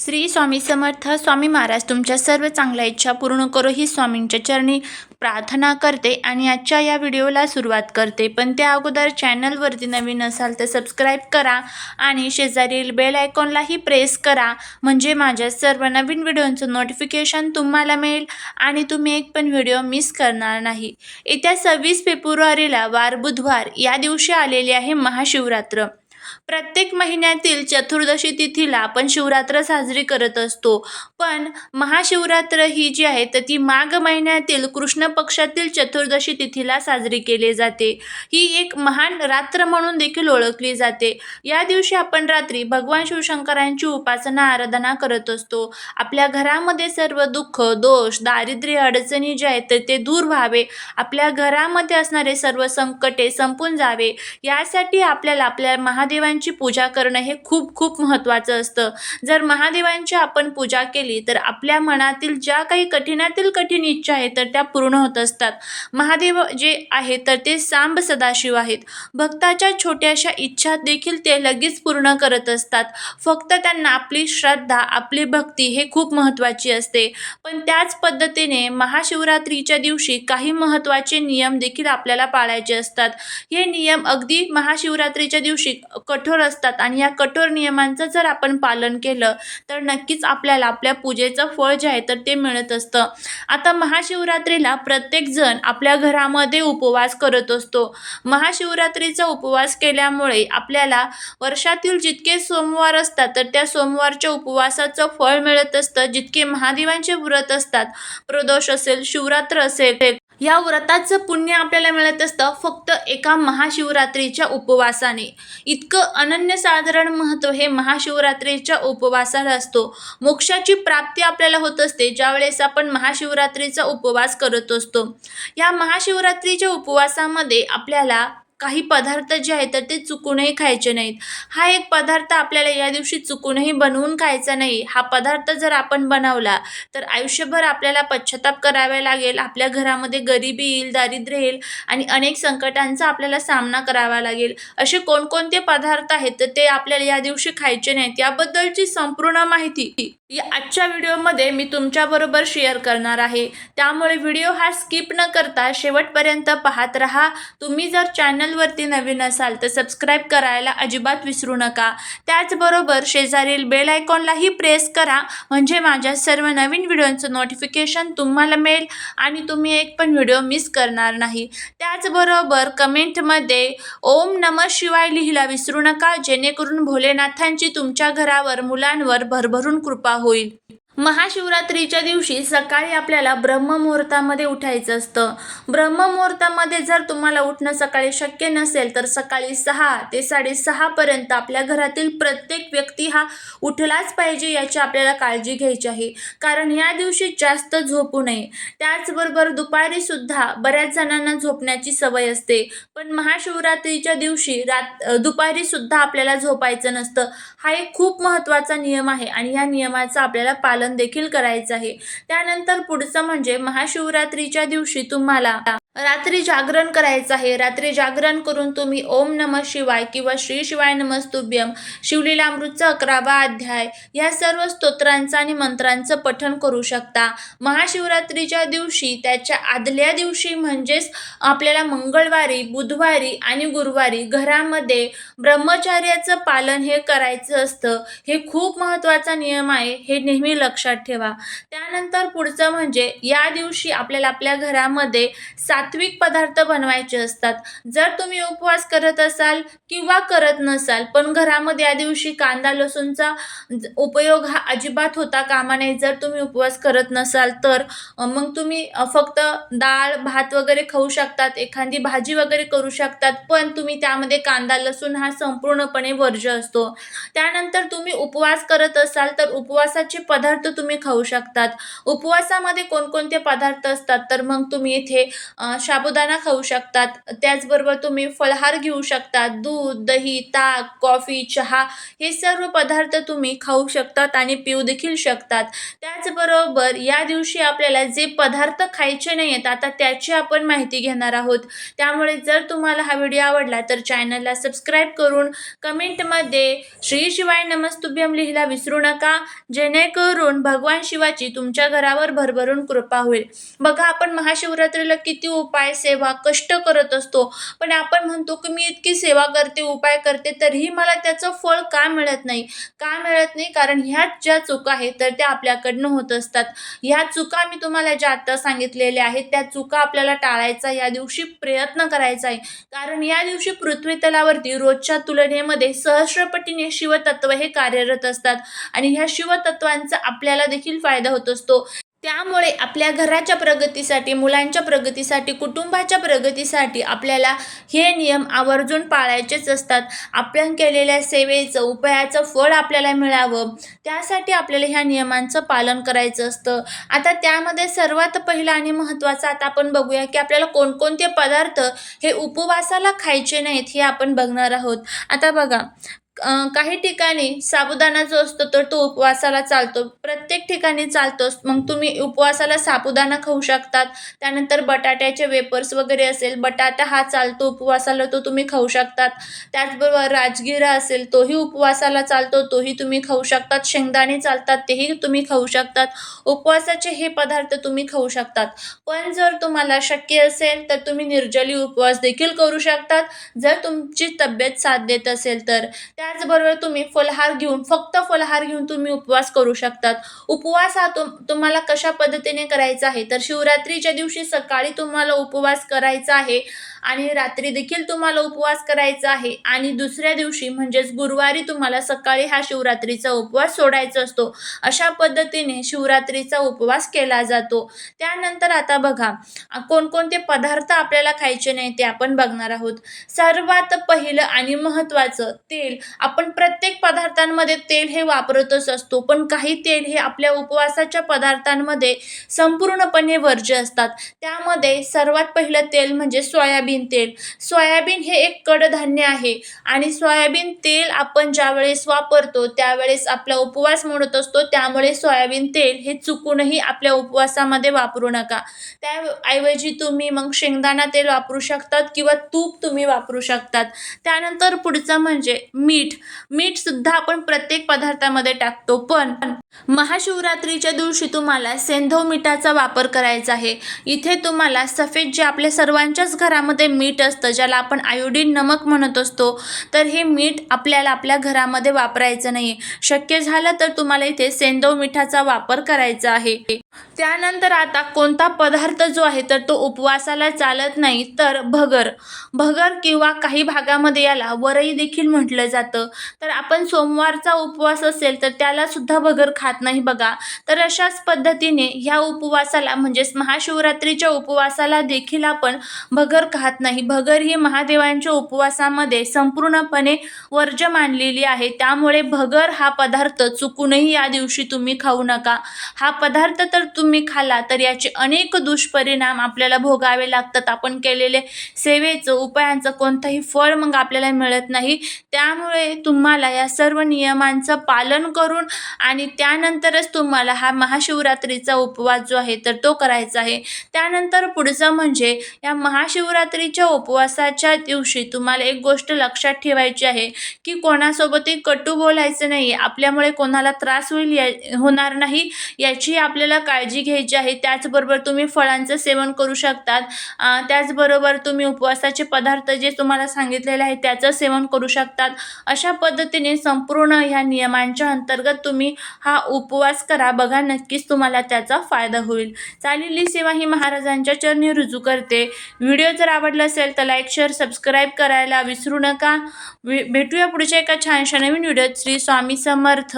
श्री स्वामी समर्थ स्वामी महाराज तुमच्या सर्व चांगल्या इच्छा पूर्ण करो ही स्वामींच्या चरणी प्रार्थना करते आणि आजच्या या व्हिडिओला सुरुवात करते. पण त्या अगोदर चॅनलवरती नवीन असाल तर सबस्क्राईब करा आणि शेजारील बेल आयकॉनलाही प्रेस करा. म्हणजे माझ्या सर्व नवीन व्हिडिओंचं नोटिफिकेशन तुम्हाला मिळेल आणि तुम्ही एक पण व्हिडिओ मिस करणार नाही. येत्या सव्वीस फेब्रुवारीला वार बुधवार या दिवशी आलेली आहे महाशिवरात्र. प्रत्येक महिन्यातील चतुर्दशी तिथीला आपण शिवरात्र साजरी करत असतो. पण महाशिवरात्र ही जी आहे तर ती माघ महिन्यातील कृष्ण पक्षातील चतुर्दशी तिथीला साजरी केली जाते. ही एक महान रात्र म्हणून देखील ओळखली जाते. या दिवशी आपण रात्री भगवान शिवशंकरांची उपासना आराधना करत असतो. आपल्या घरामध्ये सर्व दुःख दोष दारिद्र्य अडचणी जे आहेत तर ते दूर व्हावे. आपल्या घरामध्ये असणारे सर्व संकटे संपून जावे. यासाठी आपल्याला आपल्या महादेव महादेवांची पूजा करणं हे खूप खूप महत्त्वाचं असतं. जर महादेवांची आपण पूजा केली तर आपल्या मनातील ज्या काही कठीणातील कठीण इच्छा आहेत तर त्या पूर्ण होत असतात. महादेव जे आहे तर ते सांब सदाशिव आहेत. भक्ताच्या छोट्याशा इच्छा देखील ते लगेच पूर्ण करत असतात. फक्त त्यांना आपली श्रद्धा आपली भक्ती हे खूप महत्त्वाची असते. पण त्याच पद्धतीने महाशिवरात्रीच्या दिवशी काही महत्त्वाचे नियम देखील आपल्याला पाळायचे असतात. हे नियम अगदी महाशिवरात्रीच्या दिवशी कठोर असतात आणि या कठोर नियमांचं जर आपण पालन केलं तर नक्कीच आपल्याला आपल्या पूजेचं फळ जे आहे तर ते मिळत असतं. आता महाशिवरात्रीला प्रत्येकजण आपल्या घरामध्ये उपवास करत असतो. महाशिवरात्रीचा उपवास केल्यामुळे आपल्याला वर्षातील जितके सोमवार असतात तर त्या सोमवारच्या उपवासाचं फळ मिळत असतं. जितके महादेवांचे व्रत असतात प्रदोष असेल शिवरात्र असेल या व्रताचं पुण्य आपल्याला मिळत असतं फक्त एका महाशिवरात्रीच्या उपवासाने. इतकं अनन्यसाधारण महत्त्व हे महाशिवरात्रीच्या उपवासाला असतो. मोक्षाची प्राप्ती आपल्याला होत असते ज्यावेळेस आपण महाशिवरात्रीचा उपवास करत असतो. या महाशिवरात्रीच्या उपवासामध्ये आपल्याला काही पदार्थ जे आहेत तर ते चुकूनही खायचे नाहीत. हा एक पदार्थ आपल्याला या दिवशी चुकूनही बनवून खायचा नाही. हा पदार्थ जर आपण बनवला तर आयुष्यभर आपल्याला पश्चाताप करावा लागेल. आपल्या घरामध्ये गरिबी येईल दारिद्र्य येईल आणि अनेक संकटांचा आपल्याला सामना करावा लागेल. असे कोणकोणते पदार्थ आहेत तर ते आपल्याला या दिवशी खायचे नाहीत. याबद्दलची संपूर्ण माहिती या आजच्या व्हिडिओमध्ये मी तुमच्याबरोबर शेअर करणार आहे. त्यामुळे व्हिडिओ हा स्किप न करता शेवटपर्यंत पाहत राहा. तुम्ही जर चॅनलवरती नवीन असाल तर सबस्क्राईब करायला अजिबात विसरू नका. त्याचबरोबर शेजारील बेल आयकॉनलाही प्रेस करा म्हणजे माझ्या सर्व नवीन व्हिडिओंचं नोटिफिकेशन तुम्हाला मिळेल आणि तुम्ही एक पण व्हिडिओ मिस करणार नाही. त्याचबरोबर कमेंटमध्ये ओम नम शिवाय लिहिला विसरू नका जेणेकरून भोलेनाथांची तुमच्या घरावर मुलांवर भरभरून कृपा होईल महाशिवरात्रीच्या दिवशी सकाळी आपल्याला ब्रह्ममुहूर्तामध्ये उठायचं असतं. ब्रह्ममुहूर्तामध्ये जर तुम्हाला उठणं सकाळी शक्य नसेल तर सकाळी सहा ते साडेसहापर्यंत आपल्या घरातील प्रत्येक व्यक्ती हा उठलाच पाहिजे याची आपल्याला काळजी घ्यायची आहे. कारण या दिवशी जास्त झोपू नये. त्याचबरोबर दुपारी सुद्धा बऱ्याच जणांना झोपण्याची सवय असते. पण महाशिवरात्रीच्या दिवशी रात दुपारी सुद्धा आपल्याला झोपायचं नसतं. हा एक खूप महत्त्वाचा नियम आहे आणि या नियमाचं आपल्याला पालन देखील करायचं आहे. त्यानंतर पुढचं म्हणजे महाशिवरात्रीच्या दिवशी तुम्हाला रात्री जागरण करायचं आहे. रात्री जागरण करून तुम्ही ओम नम शिवाय किंवा श्री शिवाय नमस्तुभ्यम शिवलीलामृतचा अकरावा अध्याय या सर्व स्तोत्रांचं आणि मंत्रांचं पठण करू शकता. महाशिवरात्रीच्या दिवशी त्याच्या आदल्या दिवशी म्हणजेच आपल्याला मंगळवारी बुधवारी आणि गुरुवारी घरामध्ये ब्रह्मचार्याचं पालन हे करायचं असतं. हे खूप महत्त्वाचा नियम आहे. हे नेहमी लक्षात ठेवा. त्यानंतर पुढचं म्हणजे या दिवशी आपल्याला आपल्या घरामध्ये सा सात्विक पदार्थ बनवायचे असतात. जर तुम्ही उपवास करत असाल किंवा करत नसाल पण घरामध्ये या दिवशी कांदा लसूणचा उपयोग हा अजिबात होता कामा नये. जर तुम्ही उपवास करत नसाल तर मग तुम्ही फक्त डाळ भात वगैरे खाऊ शकतात एखादी भाजी वगैरे करू शकतात पण तुम्ही त्यामध्ये कांदा लसूण हा संपूर्णपणे वर्ज्य असतो. त्यानंतर तुम्ही उपवास करत असाल तर उपवासाचे पदार्थ तुम्ही खाऊ शकतात. उपवासामध्ये कोणकोणते पदार्थ असतात? तर मग तुम्ही इथे साबुदाणा खाऊ शकतात. त्याचबरोबर तुम्ही फळहार घेऊ शकतात. दूध दही ताक कॉफी चहा हे सर्व पदार्थ तुम्ही खाऊ शकतात आणि पिऊ देखील शकतात. त्याचबरोबर या दिवशी आपल्याला जे पदार्थ खायचे नाही आहेत आता त्याची आपण माहिती घेणार आहोत. त्यामुळे जर तुम्हाला हा व्हिडिओ आवडला तर चॅनलला सबस्क्राईब करून कमेंटमध्ये श्री शिवाय नमस्तुभ्यम लिहिला विसरू नका. जेणेकरून भगवान शिवाची तुमच्या घरावर भरभरून कृपा होईल. बघा आपण महाशिवरात्रीला किती उपाय सेवा कष्ट करत असतो. पण आपण म्हणतो की मी इतकी सेवा करते उपाय करते तरीही मला त्याचं फळ का मिळत नाही? का मिळत नाही? कारण ह्याच ज्या चुका आहेत तर त्या आपल्याकडनं होत असतात. ह्या चुका मी तुम्हाला ज्या आता सांगितलेल्या आहेत त्या चुका आपल्याला टाळायचा या दिवशी प्रयत्न करायचा आहे. कारण या दिवशी पृथ्वी तलावरती रोजच्या तुलनेमध्ये सहस्रपटीने शिवतत्व हे कार्यरत असतात. आणि ह्या शिवतत्वांचा आपल्याला देखील फायदा होत असतो. त्यामुळे आपल्या घराच्या प्रगतीसाठी मुलांच्या प्रगतीसाठी कुटुंबाच्या प्रगतीसाठी आपल्याला हे नियम आवर्जून पाळायचेच असतात. आपण केलेल्या सेवेचं उपायाचं फळ आपल्याला मिळावं त्यासाठी आपल्याला ह्या नियमांचं पालन करायचं असतं. आता त्यामध्ये सर्वात पहिलं आणि महत्त्वाचं आता आपण बघूया की आपल्याला कोणकोणते पदार्थ हे उपवासाला खायचे नाहीत हे आपण बघणार आहोत. आता बघा काही ठिकाणी साबुदाणा जो असतो तर तो उपवासाला चालतो. प्रत्येक ठिकाणी चालतोच. मग तुम्ही उपवासाला साबुदाणा खाऊ शकतात. त्यानंतर बटाट्याचे वेपर्स वगैरे असेल बटाटा हा चालतो उपवासाला तो तुम्ही खाऊ शकतात. त्याचबरोबर राजगिरा असेल तोही उपवासाला चालतो तोही तुम्ही खाऊ शकतात. शेंगदाणे चालतात तेही तुम्ही खाऊ शकतात. उपवासाचे हे पदार्थ तुम्ही खाऊ शकतात. पण जर तुम्हाला शक्य असेल तर तुम्ही निर्जली उपवास देखील करू शकतात. जर तुमची तब्येत साथ देत असेल तर. त्याचबरोबर तुम्ही फलहार घेऊन फक्त फलहार घेऊन तुम्ही उपवास करू शकतात. उपवास हा तुम तुम्हाला कशा पद्धतीने करायचा आहे? तर शिवरात्रीच्या दिवशी सकाळी तुम्हाला उपवास करायचा आहे. आणि रात्री देखील तुम्हाला उपवास करायचा आहे. आणि दुसऱ्या दिवशी म्हणजेच गुरुवारी तुम्हाला सकाळी हा शिवरात्रीचा उपवास सोडायचा असतो. अशा पद्धतीने शिवरात्रीचा उपवास केला जातो. त्यानंतर आता बघा कोणकोणते पदार्थ आपल्याला खायचे नाही ते आपण बघणार आहोत. सर्वात पहिलं आणि महत्त्वाचं तेल आपण प्रत्येक पदार्थांमध्ये तेल हे वापरतच असतो. पण काही तेल हे आपल्या उपवासाच्या पदार्थांमध्ये संपूर्णपणे वर्ज्य असतात. त्यामध्ये सर्वात पहिलं तेल म्हणजे सोयाबीन तेल. सोयाबीन हे एक कडधान्य आहे आणि सोयाबीन तेल आपण ज्यावेळेस वापरतो त्यावेळेस आपला उपवास मोडत असतो त्यामुळे सोयाबीन तेल हे चुकूनही आपल्या उपवासामध्ये वापरू नका. त्याऐवजी तुम्ही मग शेंगदाणा तेल वापरू शकतात किंवा तूप तुम्ही वापरू शकतात. त्यानंतर पुढचं म्हणजे मीठ. मीठ सुद्धा आपण प्रत्येक पदार्थामध्ये टाकतो पण महाशिवरात्रीच्या दिवशी तुम्हाला सेंधव मिठाचा वापर करायचा आहे. इथे तुम्हाला सफेद जे आपल्या सर्वांच्याच घरामध्ये मीठ असतं ज्याला आपण आयोडीन नमक म्हणत असतो तर हे मीठ आपल्याला आपल्या घरामध्ये वापरायचं नाही शक्य झालं तर तुम्हाला इथे सेंधव मिठाचा वापर करायचा आहे. त्यानंतर आता कोणता पदार्थ जो आहे तर तो उपवासाला चालत नाही तर भगर. भगर किंवा काही भागामध्ये याला वरई देखील म्हटलं जातं. तर आपण सोमवारचा उपवास असेल तर त्याला सुद्धा भगर खात नाही बघा. तर अशाच पद्धतीने ह्या उपवासाला म्हणजेच महाशिवरात्रीच्या उपवासाला देखील आपण भगर खात नाही. भगर ही महादेवांच्या उपवासामध्ये संपूर्णपणे वर्ज्य मानलेली आहे. त्यामुळे भगर हा पदार्थ चुकूनही या दिवशी तुम्ही खाऊ नका. हा पदार्थ तर जर तुम्ही खाला तर याचे अनेक दुष्परिणाम आपल्याला भोगावे लागतात. आपण केलेले सेवेचं उपायांचं कोणतंही फळ मग आपल्याला मिळत नाही. त्यामुळे तुम्हाला या सर्व नियमांचं पालन करून आणि त्यानंतरच तुम्हाला हा महाशिवरात्रीचा उपवास जो आहे तर तो करायचा आहे. त्यानंतर पुढचं म्हणजे या महाशिवरात्रीच्या उपवासाच्या दिवशी तुम्हाला एक गोष्ट लक्षात ठेवायची आहे की कोणासोबतही कटू बोलायचं नाही. आपल्यामुळे कोणाला त्रास होईल या होणार नाही. याची आपल्याला काळजी घ्यायची आहे. त्याचबरोबर तुम्ही फळांचं सेवन करू शकतात. त्याचबरोबर तुम्ही उपवासाचे पदार्थ जे तुम्हाला सांगितलेले आहे त्याचं सेवन करू शकतात. अशा पद्धतीने संपूर्ण ह्या नियमांच्या अंतर्गत तुम्ही हा उपवास करा. बघा नक्कीच तुम्हाला त्याचा फायदा होईल. चालेली सेवा ही महाराजांच्या चरणी रुजू करते. व्हिडिओ जर आवडला असेल तर लाईक शेअर सबस्क्राईब करायला विसरू नका. भेटूया पुढच्या एका छानशा नवीन व्हिडिओत. श्री स्वामी समर्थ.